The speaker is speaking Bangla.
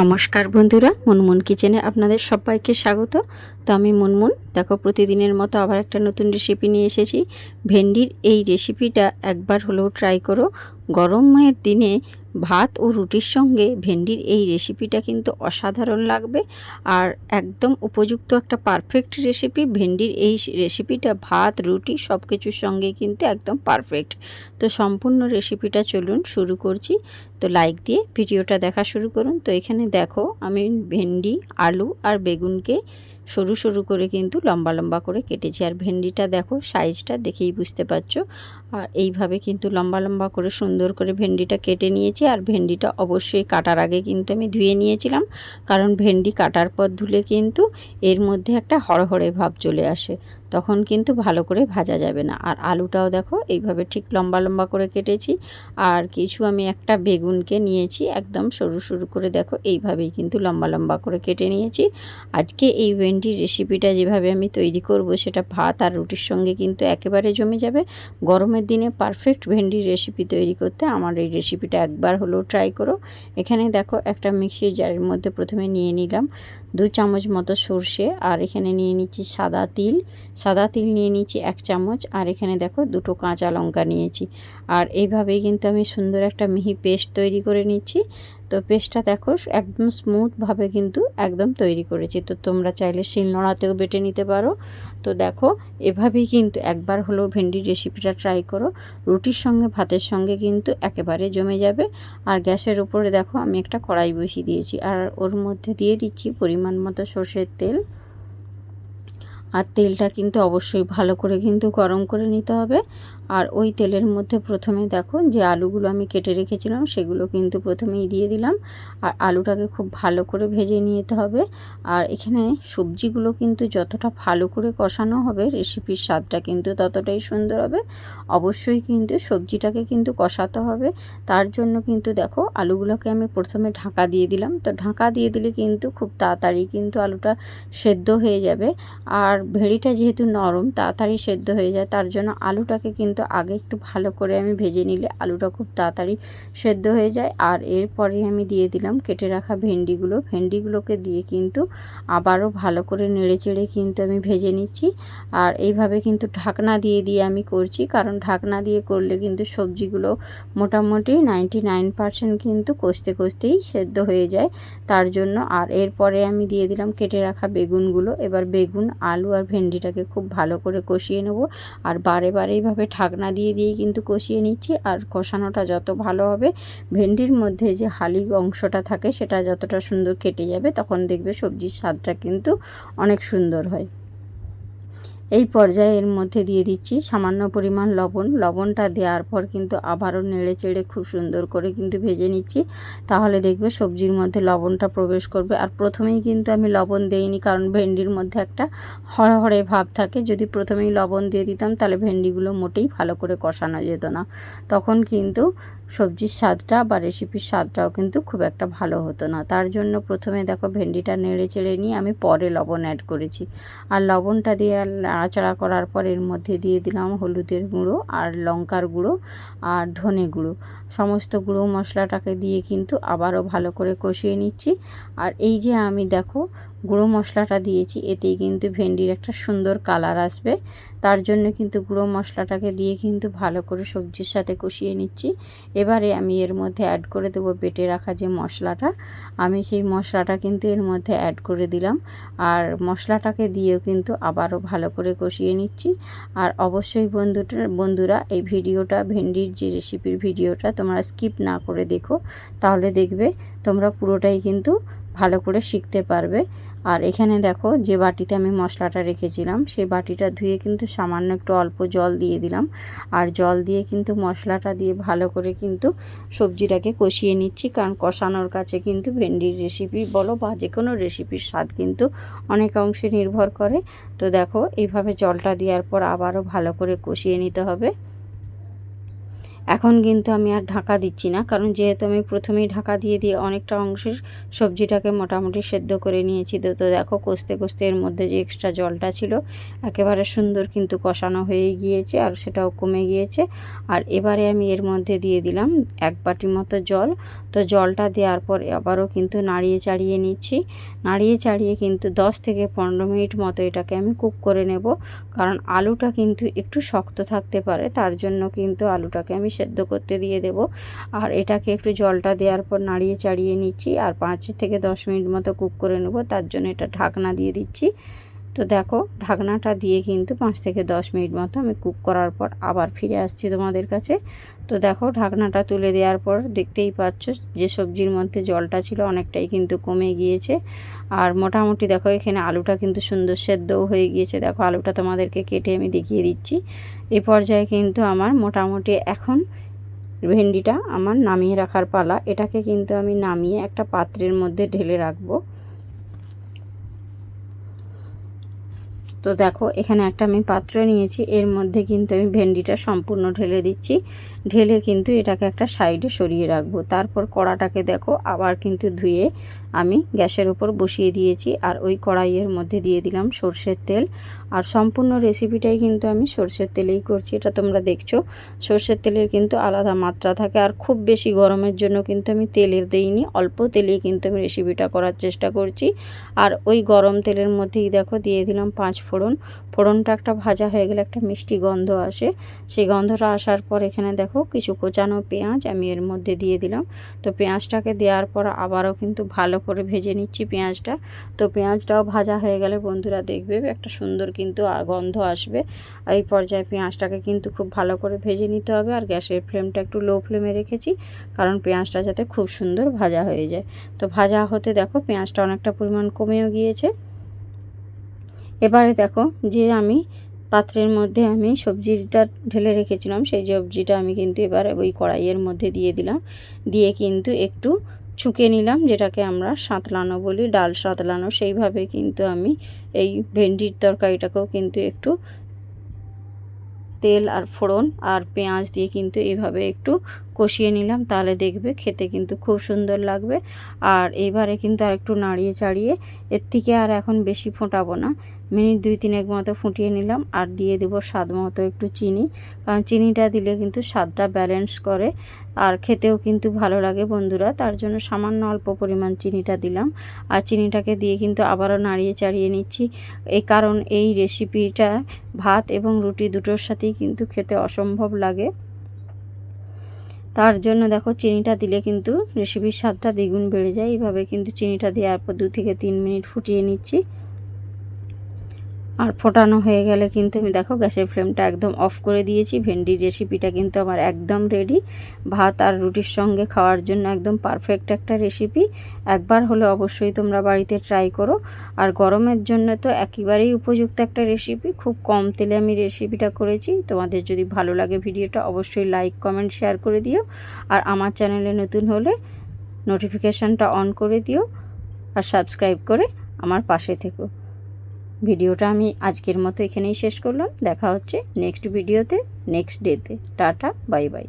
নমস্কার বন্ধুরা, মুনমুন কিচেনে আপনাদের সবাইকে স্বাগত। তো আমি মুনমুন। দেখো, প্রতিদিনের মতো আবার একটা নতুন রেসিপি নিয়ে এসেছি। ভেন্ডির এই রেসিপিটা একবার হলেও ট্রাই করো। গরমের দিনে ভাত ও রুটির সঙ্গে ভেন্ডির এই রেসিপিটা কিন্তু অসাধারণ লাগবে। আর একদম উপযুক্ত একটা পারফেক্ট রেসিপি ভেন্ডির এই রেসিপিটা, ভাত, রুটি সব কিছুর সঙ্গে কিন্তু একদম পারফেক্ট তো সম্পূর্ণ রেসিপিটা চলুন শুরু করছি। তো লাইক দিয়ে ভিডিওটা দেখা শুরু করুন। তো এখানে দেখো, আমি ভেন্ডি, আলু আর বেগুনকে সরু সরু করে কিন্তু লম্বা লম্বা করে কেটেছি। আর ভেন্ডিটা দেখো, সাইজটা দেখেই বুঝতে পারছ। আর এইভাবে কিন্তু লম্বা লম্বা করে সুন্দর করে ভেন্ডিটা কেটে নিয়েছি। আর ভেন্ডিটা অবশ্যই কাটার আগে কিন্তু আমি ধুয়ে নিয়েছিলাম। কারণ ভেন্ডি কাটার পর ধুলে কিন্তু এর মধ্যে একটা হড়হড়ে ভাব চলে আসে। তখন কিন্তু ভালো করে ভাজা যাবে না। আর আলুটাও দেখো, এইভাবে ঠিক লম্বা লম্বা করে কেটেছি। আর কিছু আমি একটা বেগুনকে নিয়েছি, একদম সরু সরু করে দেখো, এইভাবেই কিন্তু লম্বা লম্বা করে কেটে নিয়েছি। আজকে এই ভেন্ডির রেসিপিটা যেভাবে আমি তৈরি করব, সেটা ভাত আর রুটির সঙ্গে কিন্তু একেবারে জমে যাবে। গরমের দিনে পারফেক্ট ভেন্ডির রেসিপি তৈরি করতে আমার এই রেসিপিটা একবার হলেও ট্রাই করো। এখানে দেখো, একটা মিক্সির জারের মধ্যে প্রথমে নিয়ে নিলাম দু চামচ মতো সর্ষে, আর এখানে নিয়ে নিচ্ছি সাদা তিল সাদা তিল নিয়ে নিয়েছি এক চামচ, আর এখানে দেখো দুটো কাঁচা লঙ্কা নিয়েছি। আর এইভাবেই কিন্তু আমি সুন্দর একটা মিহি পেস্ট তৈরি করে নিচ্ছি। তো পেস্টটা দেখো একদম স্মুথভাবে কিন্তু একদম তৈরি করেছি। তো তোমরা চাইলে শিলনোড়াতেও বেটে নিতে পারো। তো দেখো এভাবেই কিন্তু একবার হলেও ভেন্ডির রেসিপিটা ট্রাই করো। রুটির সঙ্গে, ভাতের সঙ্গে কিন্তু একেবারে জমে যাবে। আর গ্যাসের উপরে দেখো আমি একটা কড়াই বসিয়ে দিয়েছি। আর ওর মধ্যে দিয়ে দিচ্ছি পরিমাণ মতো সর্ষের তেল। আর তেলটা কিন্তু অবশ্যই ভালো করে কিন্তু গরম করে নিতে হবে। আর ওই তেলের মধ্যে প্রথমে দেখো যে আলুগুলো আমি কেটে রেখেছিলাম, সেগুলো কিন্তু প্রথমেই দিয়ে দিলাম। আর আলুটাকে খুব ভালো করে ভেজে নিতে হবে। আর এখানে সবজিগুলো কিন্তু যতটা ভালো করে কষানো হবে রেসিপির স্বাদটা কিন্তু ততটাই সুন্দর হবে। অবশ্যই কিন্তু সবজিটাকে কিন্তু কষাতে হবে। তার জন্য কিন্তু দেখো আলুগুলোকে আমি প্রথমে ঢাকা দিয়ে দিলাম। তো ঢাকা দিয়ে দিলে কিন্তু খুব তাড়াতাড়ি কিন্তু আলুটা সেদ্ধ হয়ে যাবে। আর ভেড়িটা যেহেতু নরম, তাড়াতাড়ি সেদ্ধ হয়ে যায়, তার জন্য আলুটাকে কিন্তু আগে একটু ভালো করে আমি ভেজে নিলে আলুটা খুব তাড়াতাড়ি সেদ্ধ হয়ে যায়। আর এরপরে আমি দিয়ে দিলাম কেটে রাখা ভেন্ডিগুলো। ভেন্ডিগুলোকে দিয়ে কিন্তু আবারও ভালো করে নেড়ে চেড়ে কিন্তু আমি ভেজে নিচ্ছি। আর এইভাবে কিন্তু ঢাকনা দিয়ে দিয়ে আমি করছি। কারণ ঢাকনা দিয়ে করলে কিন্তু সবজিগুলো মোটামুটি নাইনটি নাইন পারসেন্ট কিন্তু কষতে, কষতেই সেদ্ধ হয়ে যায়। তার জন্য আর এরপরে আমি দিয়ে দিলাম কেটে রাখা বেগুনগুলো। এবার বেগুন, আলু আর ভেন্ডিটাকে খুব ভালো করে কষিয়ে নেব। আর বারে বারে এইভাবে ঢাকনা দিয়ে দিয়ে কিন্তু কষিয়ে নিচ্ছি। আর কষানোটা যত ভালো হবে, ভেন্ডির মধ্যে যে হালি অংশটা থাকে সেটা যতটা সুন্দর কেটে যাবে, তখন দেখবে সবজির স্বাদটা কিন্তু অনেক সুন্দর হয়। এই পর্যায়ে এর মধ্যে দিয়ে দিচ্ছি সামান্য পরিমাণ লবণ। লবণটা দেওয়ার পর কিন্তু আবারও নেড়ে চেড়ে খুব সুন্দর করে কিন্তু ভেজে নিচ্ছি। তাহলে দেখবে সবজির মধ্যে লবণটা প্রবেশ করবে। আর প্রথমেই কিন্তু আমি লবণ দেইনি, কারণ ভেন্ডির মধ্যে একটা হড়হড়ে ভাব থাকে। যদি প্রথমেই লবণ দিয়ে দিতাম, তাহলে ভেন্ডিগুলো মোটেই ভালো করে কষানো যেত না। তখন কিন্তু সবজির স্বাদটা বা রেসিপির স্বাদটাও কিন্তু খুব একটা ভালো হতো না। তার জন্য প্রথমে দেখো ভেন্ডিটা নেড়ে চেড়ে নিয়ে আমি পরে লবণ অ্যাড করেছি। আর লবণটা দিয়ে নাড়াচাড়া করার পর এর মধ্যে দিয়ে দিলাম হলুদের গুঁড়ো আর লঙ্কার গুঁড়ো আর ধনে গুঁড়ো। সমস্ত গুঁড়ো মশলাটাকে দিয়ে কিন্তু আবারও ভালো করে কষিয়ে নিচ্ছি। আর এই যে আমি দেখো গুঁড়ো মশলাটা দিয়েছি, এতেই কিন্তু ভেন্ডির একটা সুন্দর কালার আসবে। তার জন্য কিন্তু গুঁড়ো মশলাটাকে দিয়ে কিন্তু ভালো করে সবজির সাথে কষিয়ে নিচ্ছি। এবারে আমি এর মধ্যে অ্যাড করে দেবো বেটে রাখা যে মশলাটা। আমি সেই মশলাটা কিন্তু এর মধ্যে অ্যাড করে দিলাম। আর মশলাটাকে দিয়েও কিন্তু আবারও ভালো করে কষিয়ে নিচ্ছি। আর অবশ্যই বন্ধুটা, বন্ধুরা, এই ভিডিওটা, ভেন্ডির যে রেসিপির ভিডিওটা তোমরা স্কিপ না করে দেখো। তাহলে দেখবে তোমরা পুরোটাই কিন্তু ভালো করে শিখতে পারবে। আর এখানে দেখো যে বাটিতে আমি মশলাটা রেখেছিলাম, সেই বাটিটা ধুয়ে কিন্তু সামান্য একটু অল্প জল দিয়ে দিলাম। আর জল দিয়ে কিন্তু মশলাটা দিয়ে ভালো করে কিন্তু সবজিটাকে কষিয়ে নিচ্ছি, কারণ কষানোর কাছে কিন্তু ভেন্ডির রেসিপি বলো বা যে কোনো রেসিপির স্বাদ কিন্তু অনেক অংশে নির্ভর করে। তো দেখো, এইভাবে জলটা দেওয়ার পর আবারও ভালো করে কষিয়ে নিতে হবে। এখন কিন্তু আমি আর ঢাকা দিচ্ছি না, কারণ যেহেতু আমি প্রথমেই ঢাকা দিয়ে দিয়ে অনেকটা অংশের সবজিটাকে মোটামুটি সেদ্ধ করে নিয়েছি, তো তো দেখো কষতে কষতে এর মধ্যে যে এক্সট্রা জলটা ছিল, একেবারে সুন্দর কিন্তু কষানো হয়ে গিয়েছে আর সেটাও কমে গিয়েছে। আর এবারে আমি এর মধ্যে দিয়ে দিলাম এক বাটি মতো জল, তো জলটা দেওয়ার পর আবারও কিন্তু নাড়িয়ে চাড়িয়ে নিচ্ছি। নাড়িয়ে চাড়িয়ে কিন্তু 10 থেকে পনেরো মিনিট মতো এটাকে আমি কুক করে নেব, কারণ আলুটা কিন্তু একটু শক্ত থাকতে পারে, তার জন্য কিন্তু আলুটাকে আমি সেদ্ধ করতে দিয়ে দেব। আর এটাকে একটু জলটা দেওয়ার পর নাড়িয়ে চাড়িয়ে নিচ্ছি। আর পাঁচ থেকে দশ মিনিট মতো কুক করে নেব। তার জন্য এটা ঢাকনা দিয়ে দিচ্ছি। তো দেখো, ঢাকনাটা দিয়ে কিন্তু পাঁচ থেকে দশ মিনিট মতো আমি কুক করার পর আবার ফিরে আসছি তোমাদের কাছে। তো দেখো, ঢাকনাটা তুলে দেওয়ার পর দেখতেই পাচ্ছ যে সবজির মধ্যে জলটা ছিল অনেকটাই কিন্তু কমে গিয়েছে। আর মোটামুটি দেখো, এখানে আলুটা কিন্তু সুন্দর সেদ্ধও হয়ে গিয়েছে। দেখো, আলুটা তোমাদেরকে কেটে আমি দেখিয়ে দিচ্ছি। এই পর্যায়ে কিন্তু আমার মোটামুটি এখন ভেন্ডিটা আমার নামিয়ে রাখার পালা। এটাকে কিন্তু আমি নামিয়ে একটা পাত্রের মধ্যে ঢেলে রাখব। তো দেখো, এখানে একটা আমি পাত্র নিয়েছি। এর মধ্যে কিন্তু আমি ভেন্ডিটা সম্পূর্ণ ঢেলে দিচ্ছি। ঢেলে কিন্তু এটাকে একটা সাইডে সরিয়ে রাখব। তারপর কড়াটাকে দেখো আবার কিন্তু ধুয়ে আমি গ্যাসের উপর বসিয়ে দিয়েছি আর ওই কড়াইয়ের মধ্যে দিয়ে দিলাম সর্ষের তেল। আর সম্পূর্ণ রেসিপিটাই কিন্তু আমি সর্ষের তেলেই করছি, এটা তোমরা দেখছ। সর্ষের তেলের কিন্তু আলাদা মাত্রা থাকে আর খুব বেশি গরমের জন্য কিন্তু আমি তেলের দেইনি, অল্প তেলেই কিন্তু আমি রেসিপিটা করার চেষ্টা করছি। আর ওই গরম তেলের মধ্যেই দেখো দিয়ে দিলাম পাঁচ ফোড়ন। ফোড়নটা একটা ভাজা হয়ে গেলে একটা মিষ্টি গন্ধ আসে। সেই গন্ধটা আসার পর এখানে দেখো কিছু কোচানো পেঁয়াজ আমি এর মধ্যে দিয়ে দিলাম। তো পেঁয়াজটাকে দেওয়ার পর আবারও কিন্তু ভালো করে ভেজে নিচ্ছি পেঁয়াজটা। তো পেঁয়াজটাও ভাজা হয়ে গেলে বন্ধুরা দেখবে একটা সুন্দর কিন্তু গন্ধ আসবে। এই পর্যায়ে পেঁয়াজটাকে কিন্তু খুব ভালো করে ভেজে নিতে হবে আর গ্যাসের ফ্লেমটা একটু লো ফ্লেমে রেখেছি কারণ পেঁয়াজটা যাতে খুব সুন্দর ভাজা হয়ে যায়। তো ভাজা হতে দেখো পেঁয়াজটা অনেকটা পরিমাণ কমেও গিয়েছে। এবারে দেখো যে আমি পাত্রের মধ্যে আমি সবজিটা ঢেলে রেখেছিলাম, সেই সবজিটা আমি কিন্তু এবার ওই কড়াইয়ের মধ্যে দিয়ে দিলাম। দিয়ে কিন্তু একটু ছুঁকে নিলাম, যেটাকে আমরা সাঁতলানো বলি, ডাল সাঁতলানো। সেইভাবে কিন্তু আমি এই ভেন্ডির তরকারিটাকেও কিন্তু একটু তেল আর ফোড়ন আর পেঁয়াজ দিয়ে কিন্তু এইভাবে একটু কষিয়ে নিলাম, তাহলে দেখবে খেতে কিন্তু খুব সুন্দর লাগবে। আর এইবারে কিন্তু আর একটু নাড়িয়ে চাড়িয়ে এর থেকে আর এখন বেশি ফোটাবো না। মিনিট দুই তিনেক মতো ফুটিয়ে নিলাম আর দিয়ে দেবো স্বাদ মতো একটু চিনি। কারণ চিনিটা দিলে কিন্তু স্বাদটা ব্যালেন্স করে আর খেতেও কিন্তু ভালো লাগে বন্ধুরা। তার জন্য সামান্য অল্প পরিমাণ চিনিটা দিলাম আর চিনিটাকে দিয়ে কিন্তু আবারও নাড়িয়ে চাড়িয়ে নিচ্ছি। এই কারণ এই রেসিপিটা ভাত এবং রুটি দুটোর সাথেই কিন্তু খেতে অসম্ভব লাগে। তার জন্য দেখো চিনিটা দিলে কিন্তু রেসিপির স্বাদটা দ্বিগুণ বেড়ে যায়। এইভাবে কিন্তু চিনিটা দেওয়ার পর দু থেকে তিন মিনিট ফুটিয়ে নিচ্ছি। আর ফোটানো হয়ে গেলে কিন্তু আমি, দেখো গ্যাসের ফ্লেমটা একদম অফ করে দিয়েছি। ভেন্ডির রেসিপিটা কিন্তু আমার একদম রেডি ভাত আর রুটির সঙ্গে খাওয়ার জন্য একদম পারফেক্ট একটা রেসিপি একবার হলে অবশ্যই তোমরা বাড়িতে ট্রাই করো। আর গরমের জন্য তো একেবারেই উপযুক্ত একটা রেসিপি খুব কম তেলে আমি রেসিপিটা করেছি। তোমাদের যদি ভালো লাগে ভিডিওটা, অবশ্যই লাইক কমেন্ট শেয়ার করে দিও। আর আমার চ্যানেলে নতুন হলে নোটিফিকেশানটা অন করে দিও। আর সাবস্ক্রাইব করে আমার পাশে থেকো। ভিডিওটা আমি আজকের মতো এখানেই শেষ করলাম। দেখা হচ্ছে নেক্সট ভিডিওতে নেক্সট ডেতে টাটা বাই বাই